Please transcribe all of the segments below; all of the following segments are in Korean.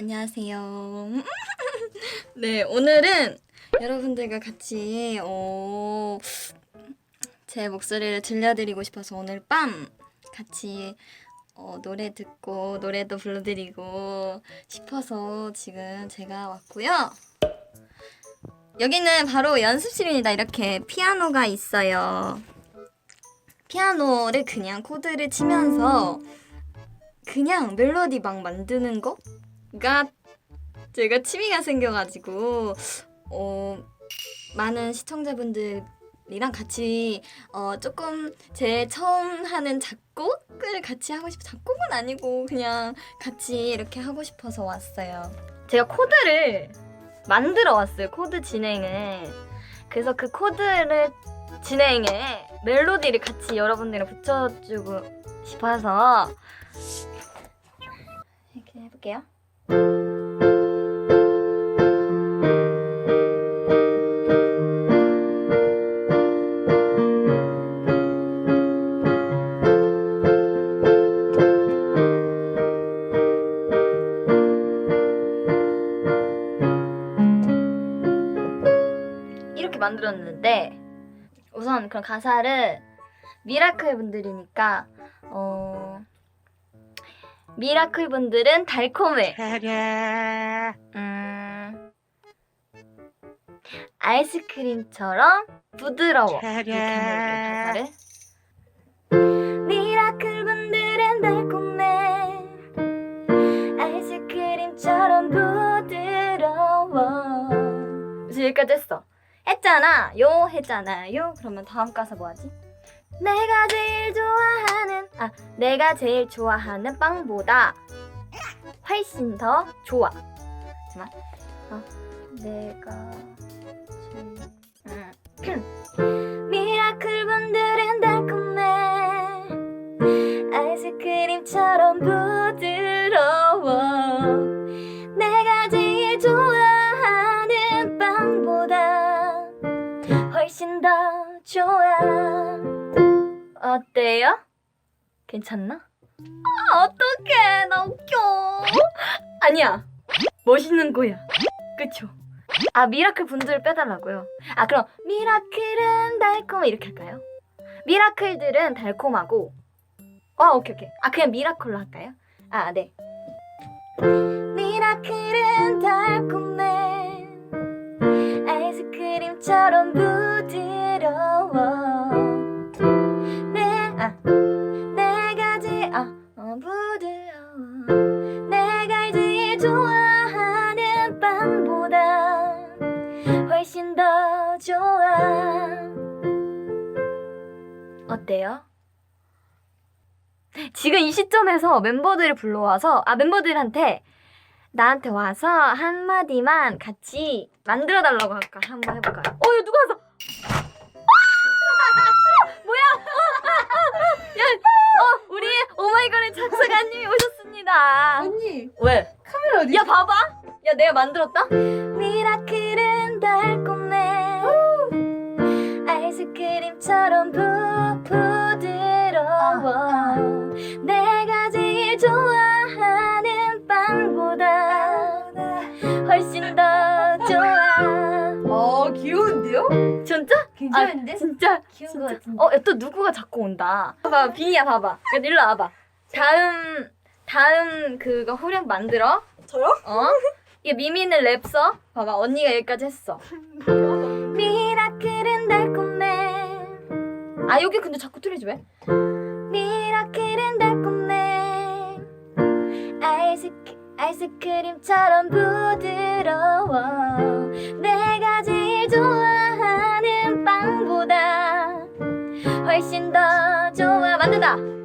안녕하세요. 네, 오늘은 여러분들과 같이 어, 제 목소리를 들려드리고 싶어서 오늘 밤 같이 어, 노래 듣고 노래도 불러드리고 싶어서 지금 제가 왔고요. 여기는 바로 연습실입니다. 이렇게 피아노가 있어요. 피아노를 그냥 코드를 치면서 그냥 멜로디 막 만드는 거 가 제가 취미가 생겨가지고 어, 많은 시청자분들이랑 같이 어, 조금 제 처음 하는 작곡을 같이 하고 싶어 작곡은 아니고 그냥 같이 이렇게 하고 싶어서 왔어요. 제가 코드를 만들어 왔어요. 코드 진행을. 그래서 그 코드를 진행에 멜로디를 같이 여러분들이랑 붙여주고 싶어서 이렇게 해볼게요. 이렇게 만들었는데 우선 그럼 가사를 미라클 분들이니까 어 미라클 분들은 달콤해. 음 아이스크림처럼 부드러워. 이렇게 한번 이렇게 가사를. 미라클 분들은 달콤해. 아이스크림처럼 부드러워. 여기까지 했어. 했잖아. 요 했잖아요. 그러면 다음 가사 뭐 하지? 내가 제일 좋아하는 아 내가 제일 좋아하는 빵보다 훨씬 더 좋아. 잠깐. 어, 내가 괜찮나? 아, 어떡해. 나 웃겨. 아니야. 멋있는 거야. 그쵸? 아 미라클 분들 빼달라고요. 아 그럼 미라클은 달콤 이렇게 할까요? 미라클들은 달콤하고. 어 오케이 오케이. 아 그냥 미라클로 할까요? 아 네. 미라클은 달콤해. 아이스크림처럼 부 이 시점에서 멤버들을 불러와서 아 멤버들한테 나한테 와서 한마디만 같이 만들어 달라고 할까 한번 해볼까요? 어 이거 누가? 아! 뭐야? 야, 어 우리 오마이걸의 작사가님이 오셨습니다. 언니 왜? 카메라 어디? 야 봐봐. 야 내가 만들었다. 미라클은 달콤해. 아이스크림처럼 부, 부드러워. 내 훨씬 더 좋아. 어 귀여운데요? 진짜? 괜찮은데? 아, 진짜? 귀여운 진짜? 것 같은데. 어, 야, 또 누구가 자꾸 온다. 봐봐, 비니야, 봐봐. 야, 일로 와봐. 다음, 다음 그거 후렴 만들어. 저요? 어? 이게 미미는 랩 써. 봐봐, 언니가 여기까지 했어. 미라클은 달콤해. 아, 여기 근데 자꾸 틀리지 왜? 아이스크, 아이스크림처럼 부드러워. 내가 제일 좋아하는 빵보다 훨씬 더 좋아. 만든다.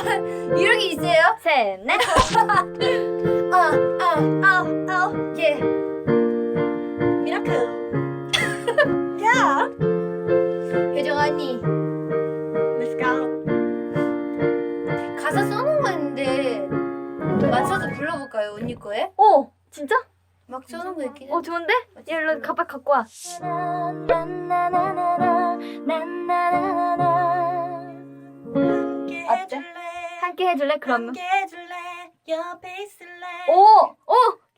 이런 게 있어요? 셋, 넷. 어, 어, 어, 어, 예. 미라클. 야. 혜정 언니 Let's go. 가사 써놓은건데 어. 맞춰서 불러볼까요? 언니 거에? 오 진짜? 막 써놓은 거 있긴 어, 해. 오 좋은데? 야 일로 가방 갖고 와. 함께 해줄래? 그러면. 함께 해줄래? 옆에 있을래? 오! 오!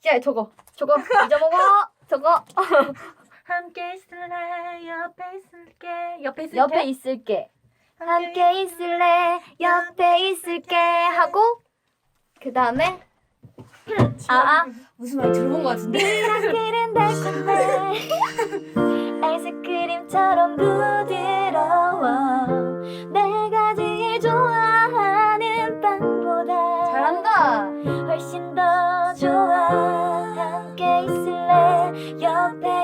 야 저거. 저거 잊어먹어. 저거. 함께 있을래? 옆에 있을게. 옆에 있을게? 옆에 있을게. 함께 있을래? 옆에 있을게. 하고 그 다음에 아아. 무슨 말 들어본 것 같은데. 미라클은 달콤해. 아이스크림처럼 부드러워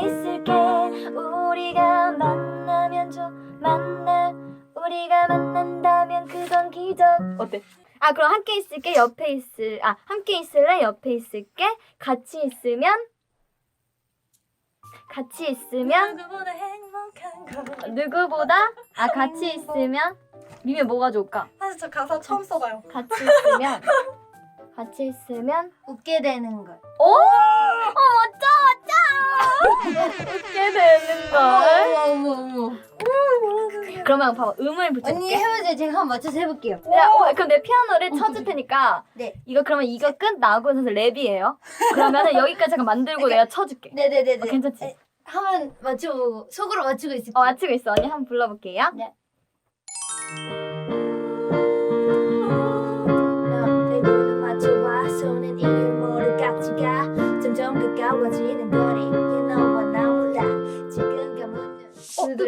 있을게. 우리가 만나면 좋 만나. 우리가 만난다면 그건 기적. 어때? 아 그럼 함께 있을게. 옆에 있을 아 함께 있을래? 옆에 있을게. 같이 있으면? 같이 있으면? 누구보다 행복한 거 누구보다? 아 같이 있으면? 미미 뭐가 좋을까? 사실 저 가사 처음 써봐요. 같이 있으면? 같이 있으면? 웃게 되는 걸. 오! 어 멋져 웃게 되는 걸? 어머 어머 그러면 봐봐 음을 붙여볼게. 언니 해보세요. 제가 한번 맞춰서 해볼게요. 야, 어, 그럼 내 피아노를 쳐줄 테니까 네. 이거 그러면 이거 끝 나오고 나서 랩이에요? 그러면은 여기까지 잠깐 만들고 내가 쳐줄게. 네네네네. 어, 괜찮지? 에, 한번 맞춰보고 속으로 맞추고 있을게요. 어 맞추고 있어. 언니 한번 불러볼게요. 네.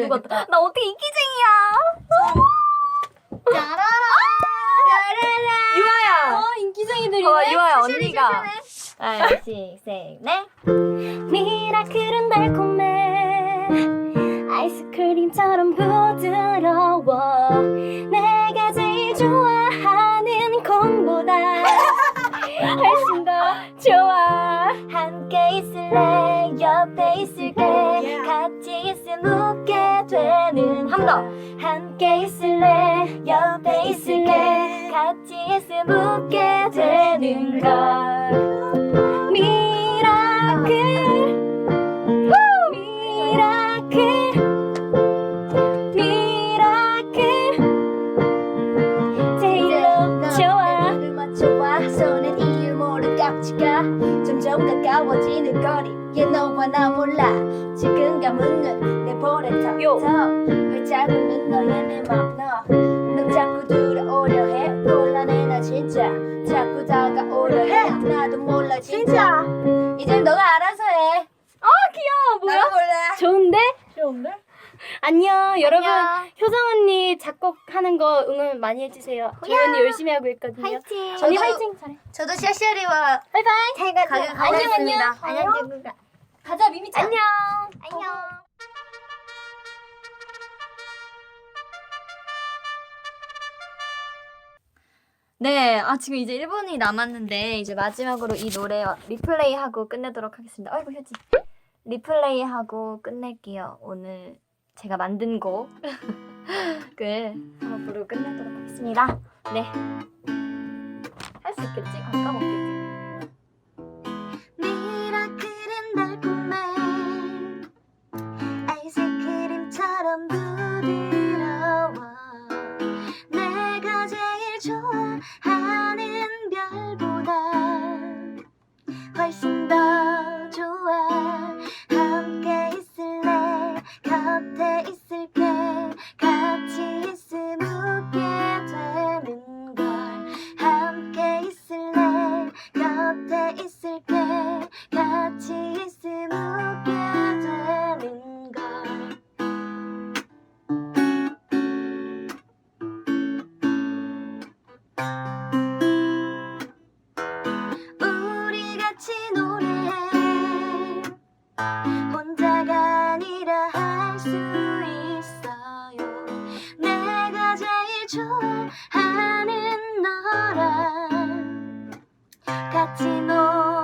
어? 또 누가 왔다. 나 어떻게 이기쟁이야? 짜라라. 유아야. 어 인기쟁이들이네. 봐봐 유아야 언니가. 슈슈네. 하나 둘셋넷 미라클은 달콤해 아이스크림처럼 부드러워. 내가 제일 좋아하는 콩보다 훨씬 더 좋아. 함께 있을래? 옆에 있을게. 같이 웃게 되는 한 번. 더 함께 있을래? 옆에 있을게 같이 있으면 웃게 되는 걸. 미라클. 미라클. 미라클. 제일로 좋아. 맞춰봐 손은 이를 모두 각지가 점점 가까워지는 거리 know what 나 몰라. 지금 감은 눈내 볼에 요. 턱턱 활짝 웃는 너의 내맘너 넌 자꾸 들어오려 해. 곤란해 나 진짜. 자꾸 다가오려 해. 나도 몰라 진짜. 이젠 너가 알아서 해. 아 귀여워. 뭐야? 나도 몰라. 좋은데? 좋은데? 안녕. 여러분 안녕. 효정 언니 작곡하는 거 응원 많이 해주세요. 저희 호야. 언니 열심히 하고 있거든요. 화이팅. 언니 저도- 화이팅. 잘해. 저도 샤샤리와 바이바이. 잘 가자 가요. 안녕, 안녕. 안녕 가자 미미 짱. 안녕. 안녕 네, 아 지금 이제 1분이 남았는데 이제 마지막으로 이 노래 리플레이하고 끝내도록 하겠습니다. 아이고 효지. 리플레이하고 끝낼게요. 오늘 제가 만든 곡을 한번 부르고 끝내도록 하겠습니다. 네. 할 수 있겠지? 안 까먹겠지? 혼자가 아니라 할 수 있어요. 내가 제일 좋아하는 너랑 같이 노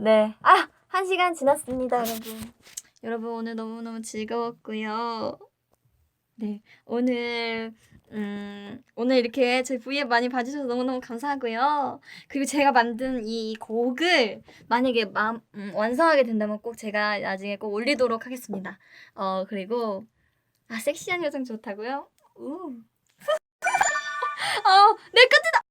네. 아! 한 시간 지났습니다, 여러분. 여러분, 오늘 너무너무 즐거웠고요. 네. 오늘, 음, 오늘 이렇게 제 V앱 많이 봐주셔서 너무너무 감사하고요. 그리고 제가 만든 이 곡을 만약에 마, 음, 완성하게 된다면 꼭 제가 나중에 꼭 올리도록 하겠습니다. 어, 그리고, 아, 섹시한 여성 좋다고요? 우. 어, 내 끝이다!